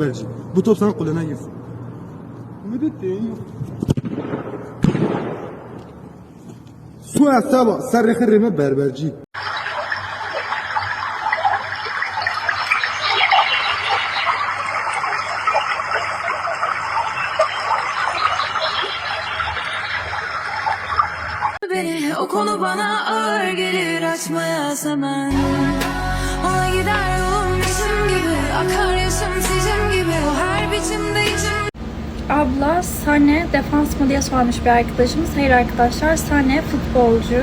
Berberci. Bu top sana kulağına girsin. Ümit ettin. Su asaba sarı kırımı berberci. Abla Sane defans mı diye sormuş bir arkadaşımız. Hayır arkadaşlar Sane futbolcu.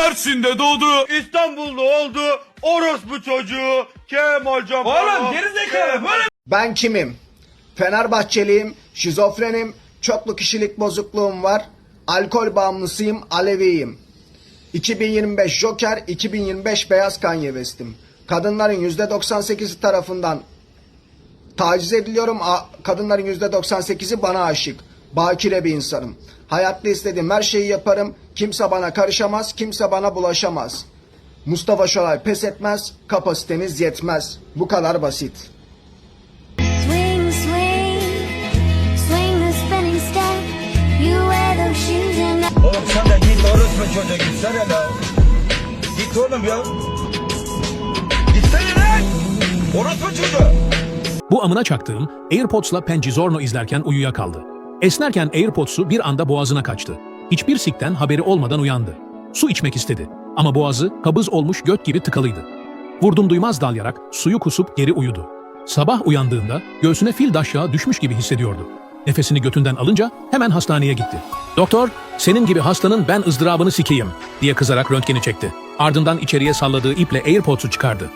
Mersin'de doğdu, İstanbul'da oldu. Orospu çocuğu Kemal Can. Oğlum gerizekalı böyle Ben kimim? Fenerbahçeliyim, şizofrenim, çoklu kişilik bozukluğum var, alkol bağımlısıyım, Aleviyim. 2025 Joker, 2025 Beyaz Kanye West'im. Kadınların %98'i tarafından taciz ediliyorum, a- kadınların %98'i bana aşık. Bakire bir insanım. Hayatta istediğim her şeyi yaparım, kimse bana karışamaz, kimse bana bulaşamaz. Mustafa Şoray pes etmez, kapasiteniz yetmez. Bu kadar basit. Swing, swing, swing the spinning step. You wear those shoes and I Oğlum sen de git orospu çocuğa gitsene la. Git oğlum ya. Gitsene lan. Orospu çocuğu. Bu amına çaktığım AirPods'la Pencizorno izlerken uyuyakaldı. Esnerken AirPods'u bir anda boğazına kaçtı. Hiçbir sikten haberi olmadan uyandı. Su içmek istedi. Ama boğazı kabız olmuş göt gibi tıkalıydı. Vurdum duymaz dalyarak suyu kusup geri uyudu. Sabah uyandığında göğsüne fil daşyağı düşmüş gibi hissediyordu. Nefesini götünden alınca hemen hastaneye gitti. Doktor, senin gibi hastanın ben ızdırabını sikeyim diye kızarak röntgeni çekti. Ardından içeriye salladığı iple AirPods'u çıkardı.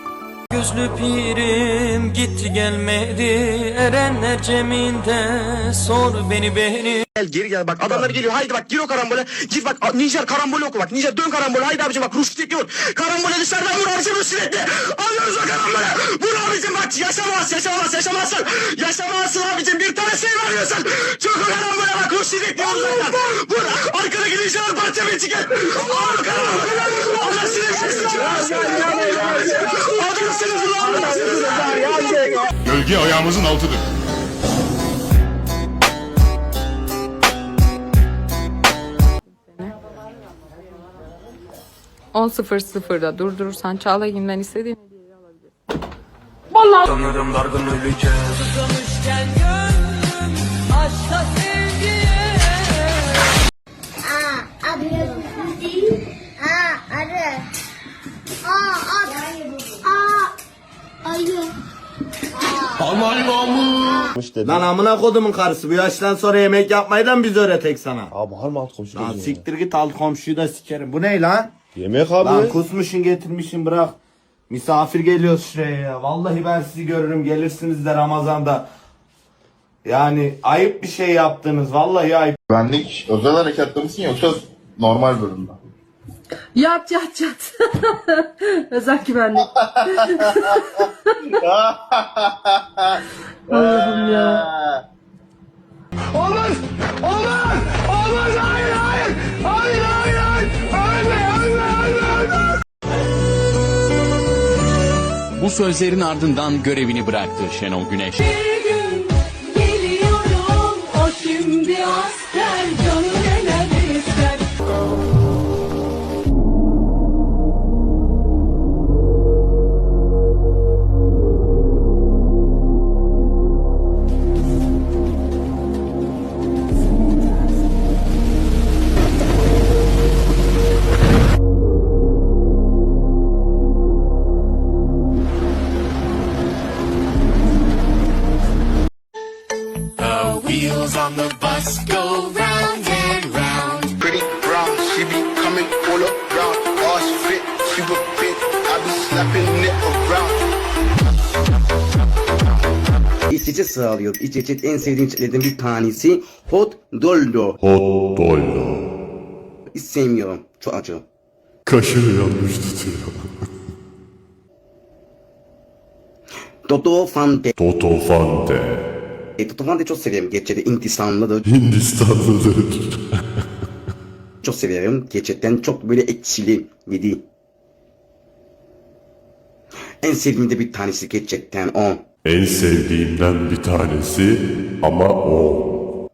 Gözlü pirim gitti gelmedi. Erenler ceminde sor beni beni. Gel geri gel bak adamlar geliyor. Haydi bak gir o karambole. Git bak Nijer karambole oku bak. Nijer dön karambole. Haydi abicim bak Ruştiyet vur karambole dışarıdan vur abicim Ruştiyet'le alıyoruz bak yaşamaz yaşamaz yaşamazsın yaşamazsın abicim bir tane şey veriyorsun çok o karambole bak Ruştiyet'le vur zaten vur arkadaki Nijer parça bir çıkar al karambole Allah seni Adamsınız lan adamsınız Gölge ayağımızın altıdır. durdurursan Çağlayan'dan istediğin hediyeyi alabilirsin. Sanırım dargın öleceğiz Aa, abi değil. Aa, arı. Aa, at. Aa, ayı. Lan amına kodumun karısı bu yaştan sonra yemek yapmayı da mı biz öğretek sana? Abi harbi alt komşu. Lan siktir git alt komşuyu da sikerim. Bu ne lan? Yemek abi. Lan kusmuşsun getirmişsin bırak. Misafir geliyor şuraya ya. Vallahi ben sizi görürüm gelirsiniz de Ramazan'da. Yani ayıp bir şey yaptınız. Vallahi ayıp. Güvenlik özel harekatta mısın yoksa normal bölümde? Yat yat yat. Özel güvenlik. Allah'ım ya. Olmaz! Olmaz! Olmaz! Sözlerin ardından görevini bıraktı Şenol Güneş. Pretty brown, she be coming all around. Ass fit, super fit. I be slapping it around. İç içe sağlıyor. İç içe en sevdiğim içlerden bir tanesi hot doldo. Hot doyla. Hiç sevmiyorum. Çok acı. Kaşığı yanlış tutuyor. Toto Fante. Toto Fante. E, Toto Fante çok severim. Gerçekten intisamlıdır. Hindistanlıdır. Çok severim. Gerçekten çok böyle ekşili yedi. En sevdiğim de bir tanesi gerçekten o. En sevdiğimden bir tanesi ama o.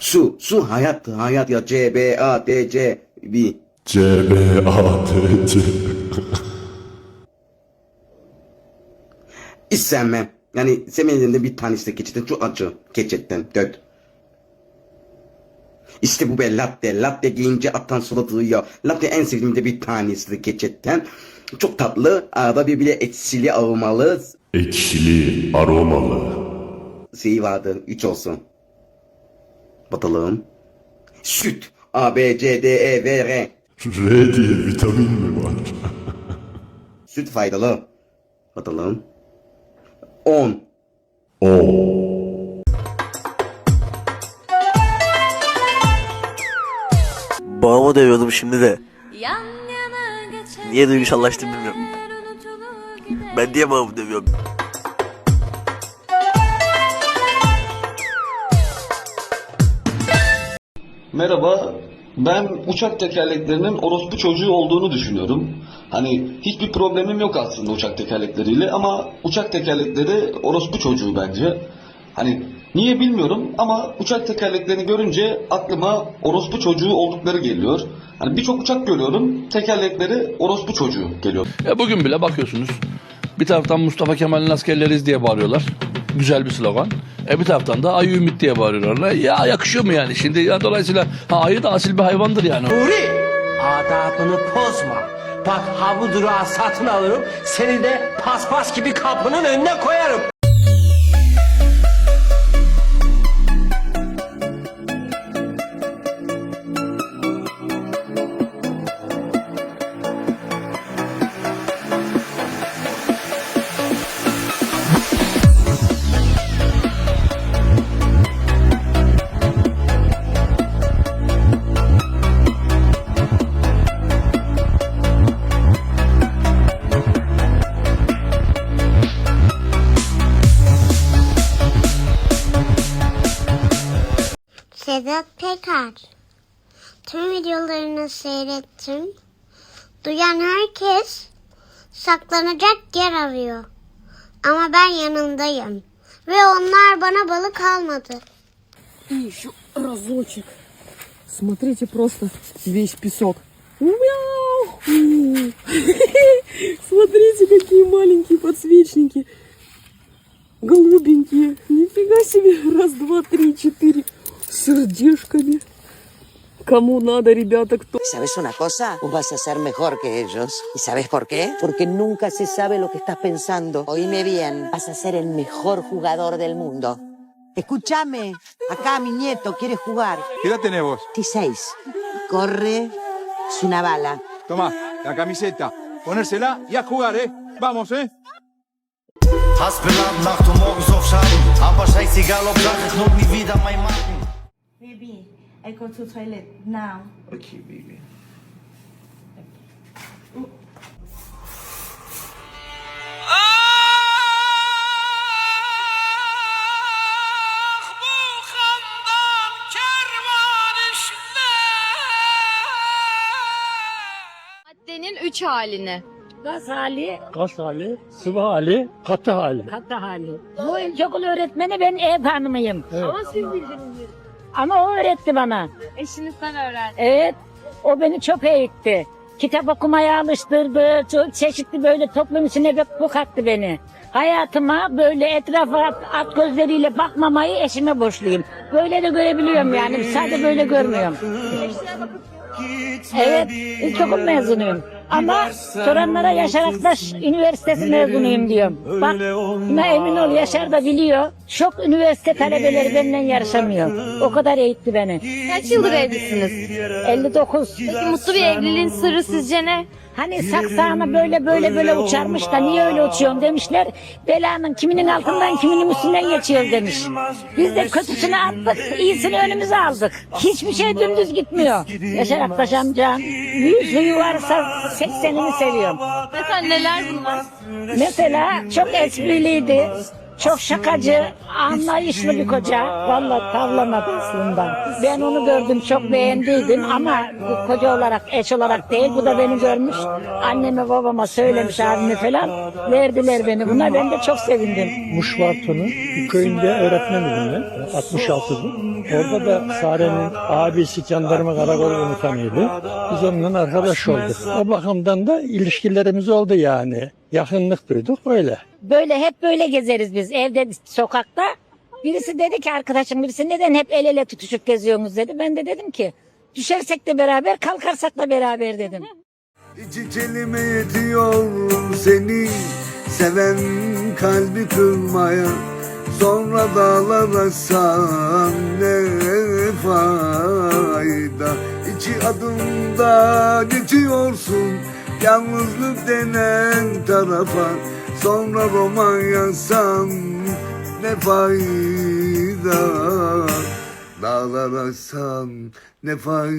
Su, su hayat, hayat ya C, B, A, D, C, B. C, B, A, T, C. Hiç sevmem. Yani sevmediğim de bir tanesi de gerçekten çok acı. Gerçekten. Dört. İşte bu be latte. Latte giyince atan suratı ya. Latte en sevdiğim de bir tanesi de gerçekten. Çok tatlı. Arada bir bile etkili aromalı Ekşili, aromalı. şeyi vardı. Üç olsun. Bakalım. Süt. A, B, C, D, E, V, R. R diye vitamin mi var? Süt faydalı. Bakalım. 10. O. Babamı dövüyordum şimdi de. Niye duygusallaştım bilmiyorum. Ben niye babamı dövüyorum? Merhaba, ben uçak tekerleklerinin orospu çocuğu olduğunu düşünüyorum. Hani hiçbir problemim yok aslında uçak tekerlekleriyle ama uçak tekerlekleri orospu çocuğu bence. Hani niye bilmiyorum ama uçak tekerleklerini görünce aklıma orospu çocuğu oldukları geliyor. Hani birçok uçak görüyorum, tekerlekleri orospu çocuğu geliyor. E bugün bile bakıyorsunuz. Bir taraftan Mustafa Kemal'in askerleriz diye bağırıyorlar. Güzel bir slogan. E bir taraftan da ayı ümit diye bağırıyorlar. Ya yakışıyor mu yani? Şimdi ya dolayısıyla ha, ayı da asil bir hayvandır yani. Adabını bozma. Bak ha bu durağı satın alırım. Seni de paspas gibi kapının önüne koyarım. Sedat Peker. Tüm videolarını seyrettim. Duyan herkes saklanacak yer arıyor. Ama ben yanındayım. Ve onlar bana balık almadı. И еще разочек. Смотрите просто весь песок. Мяу! Смотрите, какие маленькие подсвечники. Голубенькие. Нифига себе. Раз, два, три, четыре. Сердечками. Кому надо, ребята, кто... ¿Sabes una cosa? Vas a ser mejor que ellos. ¿Y sabes por qué? Porque nunca se sabe lo que estás pensando. Oíme bien, vas a ser el mejor jugador del mundo. Escúchame, acá mi nieto quiere jugar. ¿Qué edad tenés vos? 16. Corre, es una bala. Tomá, la camiseta. Ponérsela y a jugar, ¿eh? Vamos, ¿eh? Hasbelad macht du morgens auf Schaden. Aber scheißegal, ob sag ich noch nie wieder mein Magen. I go to toilet now. Okay, baby. Maddenin üç halini. Gaz hali, Gaz hali, sıvı hali, katı hali. katı hali. Bu ilkokul öğretmeni ben ev hanımıyım. Ama siz bildiniz. Ama o öğretti bana. Eşinizden öğrendim. Evet, o beni çok eğitti. Kitap okumaya alıştırdı, çok çeşitli böyle toplum içine bu kattı beni. Hayatıma böyle etrafa at, at gözleriyle bakmamayı eşime borçluyum. Böyle de görebiliyorum yani, sadece böyle görmüyorum. Evet, ilkokul mezunuyum. Ama soranlara Yaşar Aktaş Üniversitesi mezunuyum diyorum. Bak, buna emin ol Yaşar da biliyor. Çok üniversite talebeleri benimle yarışamıyor. O kadar eğitti beni. Kaç yıldır evlisiniz? 59. Peki mutlu bir evliliğin sırrı sizce ne? Hani saksağına böyle böyle böyle uçarmış da niye öyle uçuyorsun demişler. Belanın kiminin altından kiminin üstünden geçiyor demiş. Biz de kötüsünü attık, iyisini önümüze aldık. Hiçbir şey dümdüz gitmiyor. Yaşar Aktaş amcam yüz huyu varsa seksenini seviyorum. Mesela neler bunlar? Mesela çok espriliydi. Çok şakacı, anlayışlı bir koca. Vallahi tavlamadı aslında. Ben onu gördüm, çok beğendiydim ama bu koca olarak, eş olarak değil. Bu da beni görmüş. Anneme babama söylemiş abime falan. Verdiler beni buna. Ben de çok sevindim. Muşvarto'nun bir köyünde öğretmenim ben. 66'dı. Orada da Sare'nin abisi jandarma karakolu komutanıydı. Biz onunla arkadaş olduk. O bakımdan da ilişkilerimiz oldu yani. Yakınlık duyduk öyle. Böyle hep böyle gezeriz biz evde, sokakta. Birisi dedi ki arkadaşım birisi neden hep el ele tutuşup geziyorsunuz dedi. Ben de dedim ki düşersek de beraber kalkarsak da beraber dedim. Kelime yetiyor seni Seven kalbi kırmaya Sonra dağlar aşsan ne fayda İki adımda geçiyorsun Yalnızlık denen tarafa Sonra roman yazsam ne fayda? Dağlar aşsam ne fayda